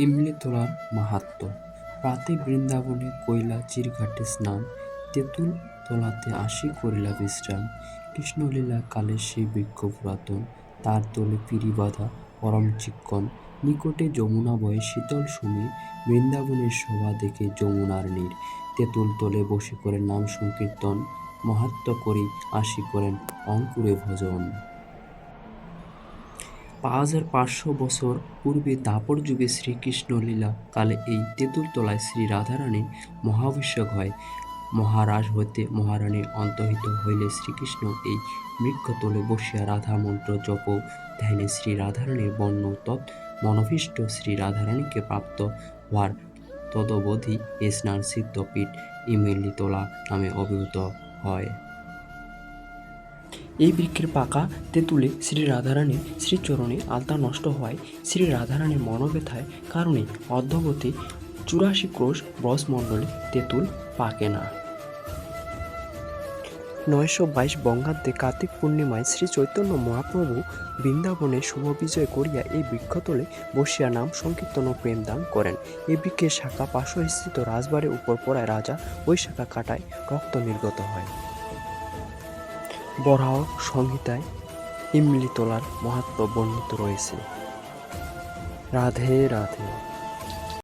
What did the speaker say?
ইমলি তোলার মাহাত্ম্য। প্রাতে বৃন্দাবনে কৈলা চিরঘাটে স্নান, তেঁতুল তলাতে আসি করিলা বিশ্রাম। কৃষ্ণলীলা কালে সেই বৃক্ষ পুরাতন, তার তোলে পিড়ি বাঁধা পরম চিক্কণ নিকটে যমুনা বয়ে শীতল সমীর বৃন্দাবনের শোভা দেখে যমুনার নীর তেঁতুল তলে বসে করে নাম সংকীর্তন মাহাত্ম করি আসি করেন অঙ্কুরে ভজন। পাঁচ হাজার পাঁচশো বছর পূর্বে দাপর যুগে শ্রীকৃষ্ণ লীলা কালে এই তেঁতুলতলায় শ্রী রাধারানীর মহাভিষেক হয়। মহারাজ হইতে মহারানীর অন্তহিত হইলে শ্রীকৃষ্ণ এই বৃক্ষতলে বসিয়া রাধা মন্ত্র জপ ধ্যানে শ্রী রাধারানীর বর্ণ তৎ মনভীষ্ট শ্রী রাধারানীকে প্রাপ্ত হওয়ার তদবধি স্নান সিদ্ধপীঠ ইমেলিতলা নামে অভিহিত হয়। এই বৃক্ষের পাকা তেঁতুলে শ্রী রাধারানীর শ্রীচরণে আলতা নষ্ট হওয়ায় শ্রী রাধারানীর মনোব্যথায় কারণে অর্ধবতী চুরাশি ক্রোশ ব্রজমণ্ডলে তেঁতুল পাকে না। নয়শো বাইশ বঙ্গাব্দে কার্তিক পূর্ণিমায় শ্রী চৈতন্য মহাপ্রভু বৃন্দাবনে শুভ বিজয় করিয়া এই বৃক্ষতলে বসিয়া নাম সংকীর্তন ও প্রেম দান করেন। এই বৃক্ষের শাখা পার্শ্বস্থিত রাজবাড়ির উপর পড়ায় রাজা ওই শাখা কাটায় রক্ত নির্গত হয়। বরাহ সংহিতায় ইমলি তোলার মহাত্ম বর্ণিত রয়েছে। রাধে রাধে।